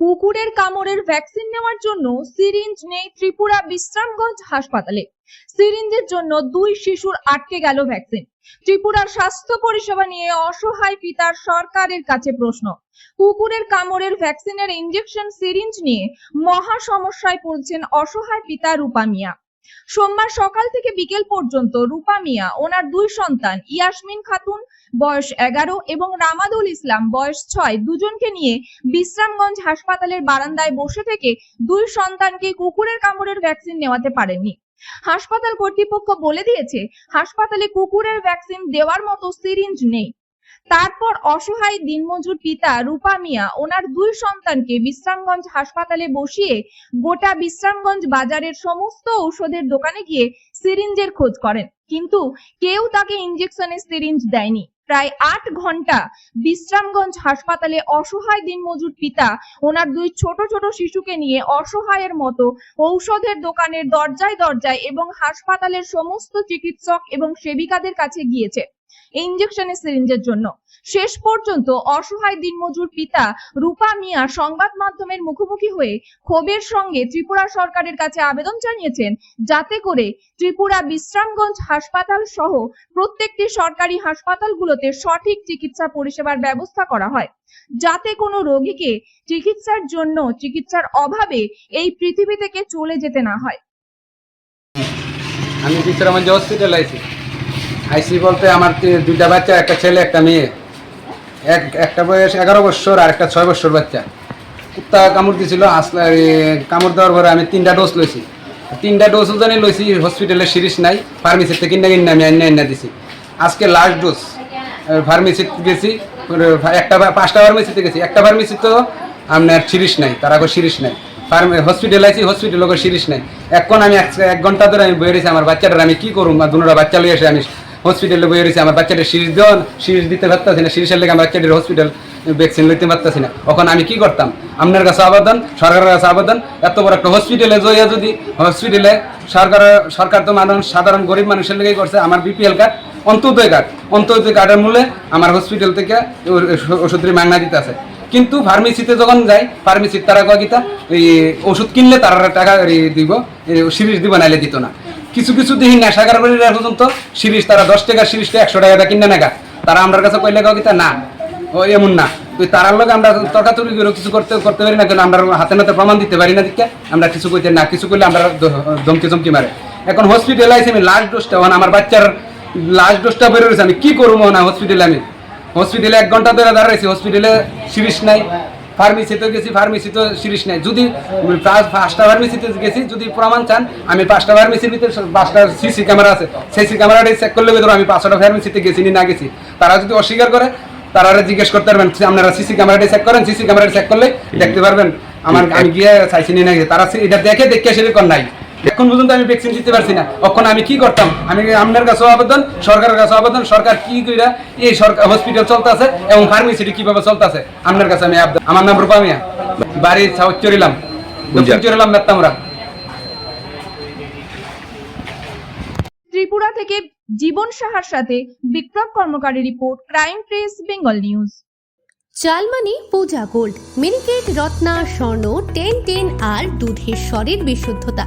কুকুরের কামড়ের ভ্যাকসিন নেওয়ার জন্য সিরিঞ্জ নেই ত্রিপুরা বিশ্রামগঞ্জ হাসপাতালে। সিরিঞ্জের জন্য দুই শিশুর আটকে গেল ভ্যাকসিন ত্রিপুরার স্বাস্থ্য পরিষেবা নিয়ে অসহায় পিতার সরকারের কাছে প্রশ্ন। কুকুরের কামড়ের ভ্যাকসিনের ইঞ্জেকশন সিরিঞ্জ নিয়ে মহা সমস্যায় পড়ছেন অসহায় পিতা রূপা মিয়া। সোমবার সকাল থেকে বিকেল পর্যন্ত রূপা মিয়া, ওনার দুই সন্তান ইয়াসমিন খাতুন বয়স এগারো এবং রামাদুল ইসলাম বয়স ছয় দুজনকে নিয়ে বিশ্রামগঞ্জ হাসপাতালের বারান্দায় বসে থেকে দুই সন্তানকে কুকুরের কামড়ের ভ্যাকসিন নেওয়াতে পারেননি। হাসপাতাল কর্তৃপক্ষ বলে দিয়েছে, হাসপাতালে কুকুরের ভ্যাকসিন দেওয়ার মতো সিরিঞ্জ নেই। তারপর অসহায় দিনমজুর পিতা রূপা মিয়া ওনার দুই সন্তানকে বিশ্রামগঞ্জ হাসপাতালে বসিয়ে গোটা বিশ্রামগঞ্জ বাজারের সমস্ত ঔষধের দোকানে গিয়ে সিরিঞ্জের খোঁজ করেন। কিন্তু কেউ তাকে ইঞ্জেকশনের সিরিঞ্জ দেয়নি। প্রায় আট ঘণ্টা বিশ্রামগঞ্জ হাসপাতালে অসহায় দিনমজুর পিতা ওনার দুই ছোট ছোট শিশুকে নিয়ে অসহায়ের মতো ঔষধের দোকানের দরজায় দরজায় এবং হাসপাতালের সমস্ত চিকিৎসক এবং সেবিকাদের কাছে গিয়েছে। ইঞ্জেকশনের সিরিঞ্জের জন্য। শেষ পর্যন্ত অসহায় দিনমজুর পিতা রূপা মিয়া সংবাদ মাধ্যমের মুখোমুখি হয়ে ক্ষোভের সঙ্গে ত্রিপুরা সরকারের কাছে আবেদন জানিয়েছেন, যাতে করে ত্রিপুরা বিশ্রামগঞ্জ হাসপাতাল সহ প্রত্যেকটি সরকারি হাসপাতালগুলোতে সঠিক চিকিৎসা পরিষেবার ব্যবস্থা করা হয়। যাতে কোনো রোগীকে চিকিৎসার জন্য চিকিৎসার অভাবে এই পৃথিবী থেকে চলে যেতে না হয়। আমি বিশ্রামগঞ্জ হসপিটাল আইছি আইসি বলতে আমার দুইটা বাচ্চা, একটা ছেলে, একটা মেয়ে। এক, একটা বয়স এগারো বছর আর একটা ছয় বছর বাচ্চা। কুত্তা কামড় দিছিল, আসলে কামড় দেওয়ার পরে আমি তিনটা ডোজ লইছি। তিনটা ডোজ জানি লইছি হসপিটালে সিরিজ নাই ফার্মেসিতে কিনা কিনা আমি আইনা আইনা দিছি। আজকে লাস্ট ডোজ ফার্মেসিতে গেছি একটা পাঁচটা ফার্মেসিতে গেছি। একটা ফার্মেসি তো আপনার সিরিজ নাই, তার আগে সিরিজ নাই। ফার্মে হসপিটাল আইছি হসপিটাল সিরিজ নাই। এখন আমি এক ঘণ্টা ধরে আমি বয়ে রয়েছি আমার বাচ্চাটার আমি কী করুম? দুনোটা বাচ্চা লই এসে আমি হসপিটালে বয়ে রয়েছি, আমার বাচ্চাটা সিরিজ দেওয়ান সিরিজ দিতে পারতেছি না, সিরিজের লেগে আমার বাচ্চাটির হসপিটাল ভ্যাকসিন লইতে পারতেছি না। এখন আমি কি করতাম? আপনার কাছে আবেদন, সরকারের কাছে আবেদন, এত বড় একটা হসপিটালে জয়া যদি হসপিটালে সরকার সরকার তো মানুষ সাধারণ গরিব মানুষের লেগেই করছে, আমার BPL card Antyodaya card Antyodaya কার্ডের মূল্যে আমার হসপিটাল থেকে ওষুধের মাগনা দিতে আছে। কিন্তু ফার্মেসিতে যখন যাই ফার্মেসির তারা কয় এই ওষুধ কিনলে তারা টাকা দিব সিরিজ দিব, নাইলে দিত না। কিছু কিছু দেখি নেশাগার পর্যন্ত সিরিজ তারা দশ টাকা, সিরিজটা একশো টাকা কিনে নেগা। তারা আমার কাছে কইলে কয় গীতা না, ও এমন না। তুই তারার লোক আমরা তর্কাতর্কি করে কিছু করতে করতে পারি না কেন, আমরা হাতে নাতে প্রমাণ দিতে পারি না দিকে। আমরা কিছু কইতে না, কিছু করলে আমরা ধমকি চমকি মারে। এখন হসপিটালে আইসি আমি লাস্ট ডোজটা মানে আমার বাচ্চার লাস্ট ডোজটা বেরো রয়েছে আমি কি করব না হসপিটালে আমি? হসপিটালে এক ঘণ্টা ধরে দাঁড়াইছি হসপিটালে সিরিজ নাই। ফার্মেসিতে গেছি, ফার্মেসিতে সিরিজ নাই। যদি পাঁচটা ফার্মেসিতে গেছি, যদি প্রমাণ চান, আমি পাঁচটা ফার্মেসির ভিতরে পাঁচটা সিসি ক্যামেরা আছে। সিসি ক্যামেরাটাই চেক করলে ভিতরে আমি পাঁচটা ফার্মেসিতে গেছি, নি গেছি। তারা যদি অস্বীকার করে, তারা জিজ্ঞেস করতে পারবেন আপনারা সিসি ক্যামেরাটা চেক করেন, সিসি ক্যামেরাটা চেক করলে দেখতে পারবেন। আমার আমি গিয়ে চাইছি নি না গেছি তারা এটা দেখে দেখে সেরকম নাই। এখন পর্যন্ত আমি ভ্যাকসিন দিতে পারছি না। তখন আমি কি করতাম? আমি আপনার কাছে আবেদন সরকারের কাছে আবেদন সরকার কি কইরা এই সরকার হসপিটাল চলতেছে এবং ফার্মেসিটি কীভাবে চলতেছে? আপনার কাছে আমি আবেদন আমার নাম রূপা মিয়া। বাড়ি চরিলাম। দক্ষিণ চরিলাম মেত্তামরা। ত্রিপুরা থেকে জীবন সাহার সাথে Bikram কর্মকারী report crime press Bengal news. চালমানি Puja gold miniket Ratna Swarna ten ten আর দুধের স্বরের বিশুদ্ধতা।